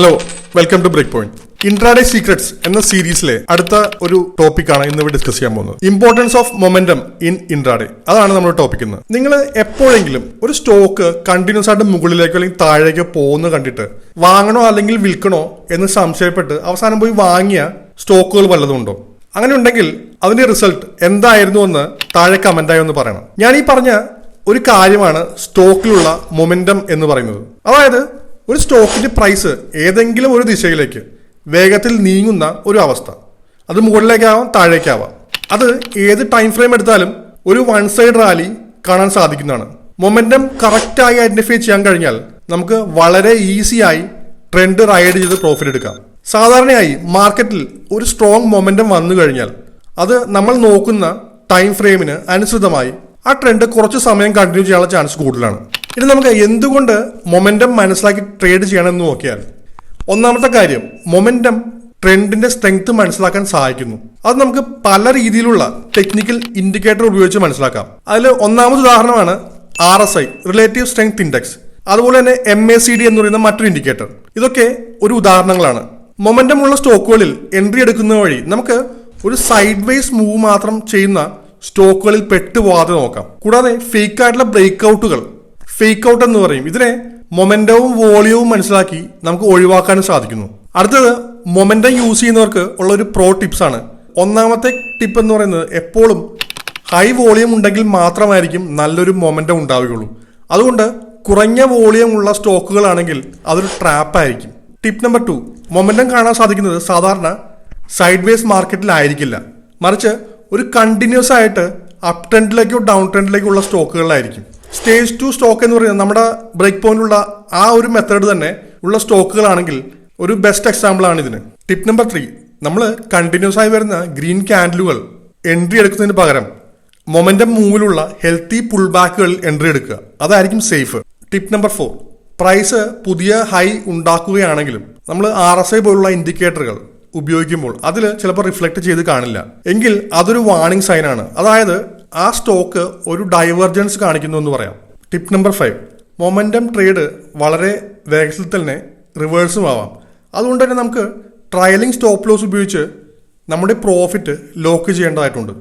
Hello welcome to break point intraday secrets എന്ന സീരീസിലെ അടുത്ത ഒരു ടോപ്പിക്കാണ് ഇന്ന് ഇവിടെ ഡിസ്കസ് ചെയ്യാൻ പോകുന്നത്. Importance of momentum in intraday അതാണ് നമ്മുടെ ടോപ്പിക് ഇന്ന്. നിങ്ങൾ എപ്പോഴെങ്കിലും ഒരു സ്റ്റോക്ക് കണ്ടിന്യൂസ് ആയിട്ട് മുകളിലേക്കോ അല്ലെങ്കിൽ താഴേക്കോ പോകുന്നു കണ്ടിട്ട് വാങ്ങണോ അല്ലെങ്കിൽ വിൽക്കണോ എന്ന് സംശയപ്പെട്ട് അവസാനം പോയി വാങ്ങിയ സ്റ്റോക്കുകൾ വല്ലതും ഉണ്ടോ? അങ്ങനെ ഉണ്ടെങ്കിൽ അതിന്റെ റിസൾട്ട് എന്തായിരുന്നു എന്ന് താഴെ കമന്റായി ഒന്ന് പറയണം. ഞാൻ ഈ പറഞ്ഞ ഒരു കാര്യമാണ് സ്റ്റോക്കിലുള്ള മൊമെന്റം എന്ന് പറയുന്നത്. അതായത് ഒരു സ്റ്റോക്കിന്റെ പ്രൈസ് ഏതെങ്കിലും ഒരു ദിശയിലേക്ക് വേഗത്തിൽ നീങ്ങുന്ന ഒരു അവസ്ഥ. അത് മുകളിലേക്കാവാം താഴേക്കാവാം. അത് ഏത് ടൈം ഫ്രെയിം എടുത്താലും ഒരു വൺ സൈഡ് റാലി കാണാൻ സാധിക്കുന്നതാണ്. മൊമെന്റം കറക്റ്റായി ഐഡന്റിഫൈ ചെയ്യാൻ കഴിഞ്ഞാൽ നമുക്ക് വളരെ ഈസിയായി ട്രെൻഡ് റൈഡ് ചെയ്ത് പ്രോഫിറ്റ് എടുക്കാം. സാധാരണയായി മാർക്കറ്റിൽ ഒരു സ്ട്രോങ് മൊമെന്റം വന്നു കഴിഞ്ഞാൽ അത് നമ്മൾ നോക്കുന്ന ടൈം ഫ്രെയിമിന് അനുസൃതമായി ആ ട്രെൻഡ് കുറച്ച് സമയം കണ്ടിന്യൂ ചെയ്യാനുള്ള ചാൻസ് കൂടുതലാണ്. ഇനി നമുക്ക് എന്തുകൊണ്ട് മൊമെന്റം മനസ്സിലാക്കി ട്രേഡ് ചെയ്യണമെന്ന് നോക്കിയാൽ ഒന്നാമത്തെ കാര്യം മൊമെന്റം ട്രെൻഡിന്റെ സ്ട്രെങ്ത് മനസ്സിലാക്കാൻ സഹായിക്കുന്നു. അത് നമുക്ക് പല രീതിയിലുള്ള ടെക്നിക്കൽ ഇൻഡിക്കേറ്റർ ഉപയോഗിച്ച് മനസ്സിലാക്കാം. അതിൽ ഒന്നാമത് ഉദാഹരണമാണ് R S I relative strength index അതുപോലെ തന്നെ എം എ സി ഡി എന്ന് പറയുന്ന മറ്റൊരു ഇൻഡിക്കേറ്റർ ഇതൊക്കെ ഒരു ഉദാഹരണങ്ങളാണ്. മൊമെന്റം ഉള്ള സ്റ്റോക്കുകളിൽ എൻട്രി എടുക്കുന്ന വഴി നമുക്ക് ഒരു സൈഡ് വൈസ് മൂവ് മാത്രം ചെയ്യുന്ന സ്റ്റോക്കുകളിൽ പെട്ടുപോകാതെ നോക്കാം. കൂടാതെ ഫേക്ക് ആയിട്ടുള്ള ബ്രേക്ക് ഔട്ടുകൾ ഫേക്ക് ഔട്ട് എന്ന് പറയും. ഇതിനെ മൊമെന്റവും വോളിയവും മനസ്സിലാക്കി നമുക്ക് ഒഴിവാക്കാനും സാധിക്കുന്നു. അടുത്തത് മൊമെന്റം യൂസ് ചെയ്യുന്നവർക്ക് ഉള്ള ഒരു പ്രോ ടിപ്സ് ആണ്. ഒന്നാമത്തെ ടിപ്പ് എന്ന് പറയുന്നത് എപ്പോഴും ഹൈ വോളിയം ഉണ്ടെങ്കിൽ മാത്രമായിരിക്കും നല്ലൊരു മൊമെന്റം ഉണ്ടാവുകയുള്ളൂ. അതുകൊണ്ട് കുറഞ്ഞ വോളിയം ഉള്ള സ്റ്റോക്കുകളാണെങ്കിൽ അതൊരു ട്രാപ്പ് ആയിരിക്കും. ടിപ്പ് നമ്പർ ടു മൊമെന്റം കാണാൻ സാധിക്കുന്നത് സാധാരണ സൈഡ് വേസ് മാർക്കറ്റിലായിരിക്കില്ല മറിച്ച് ഒരു കണ്ടിന്യൂസ് ആയിട്ട് അപ് ട്രെൻഡിലേക്കോ ഡൗൺ ട്രെൻഡിലേക്കോ ഉള്ള സ്റ്റോക്കുകളിലായിരിക്കും സ്റ്റേജ് ടു സ്റ്റോക്ക് എന്ന് പറയുന്നത് നമ്മുടെ ബ്രേക്ക് പോയിന്റിലുള്ള ആ ഒരു മെത്തേഡ് തന്നെ ഉള്ള സ്റ്റോക്കുകളാണെങ്കിൽ ഒരു ബെസ്റ്റ് എക്സാമ്പിൾ ആണ് ഇതിന്. ടിപ്പ് നമ്പർ ത്രീ നമ്മൾ കണ്ടിന്യൂസ് ആയി വരുന്ന ഗ്രീൻ ക്യാൻഡിലുകൾ എൻട്രി എടുക്കുന്നതിന് പകരം മൊമെന്റം മൂവിലുള്ള ഹെൽത്തി പുൾ ബാക്കുകളിൽ എൻട്രി എടുക്കുക. അതായിരിക്കും safe tip number four price പുതിയ ഹൈ ഉണ്ടാക്കുകയാണെങ്കിലും നമ്മൾ ആർ എസ് ഐ പോലുള്ള ഇൻഡിക്കേറ്ററുകൾ ഉപയോഗിക്കുമ്പോൾ അതിൽ ചിലപ്പോൾ റിഫ്ലക്ട് ചെയ്ത് കാണില്ല. എങ്കിൽ അതൊരു വാർണിംഗ് സൈനാണ് അതായത് ആ സ്റ്റോക്ക് ഒരു ഡൈവർജൻസ് കാണിക്കുന്നു എന്ന് പറയാം. Tip number five momentum trade വളരെ വേഗത്തിൽ തന്നെ റിവേഴ്സും ആവാം. അതുകൊണ്ട് തന്നെ നമുക്ക് ട്രയലിംഗ് സ്റ്റോപ്പ് ലോസ് ഉപയോഗിച്ച് നമ്മുടെ പ്രോഫിറ്റ് ലോക്ക് ചെയ്യേണ്ടതായിട്ടുണ്ട്.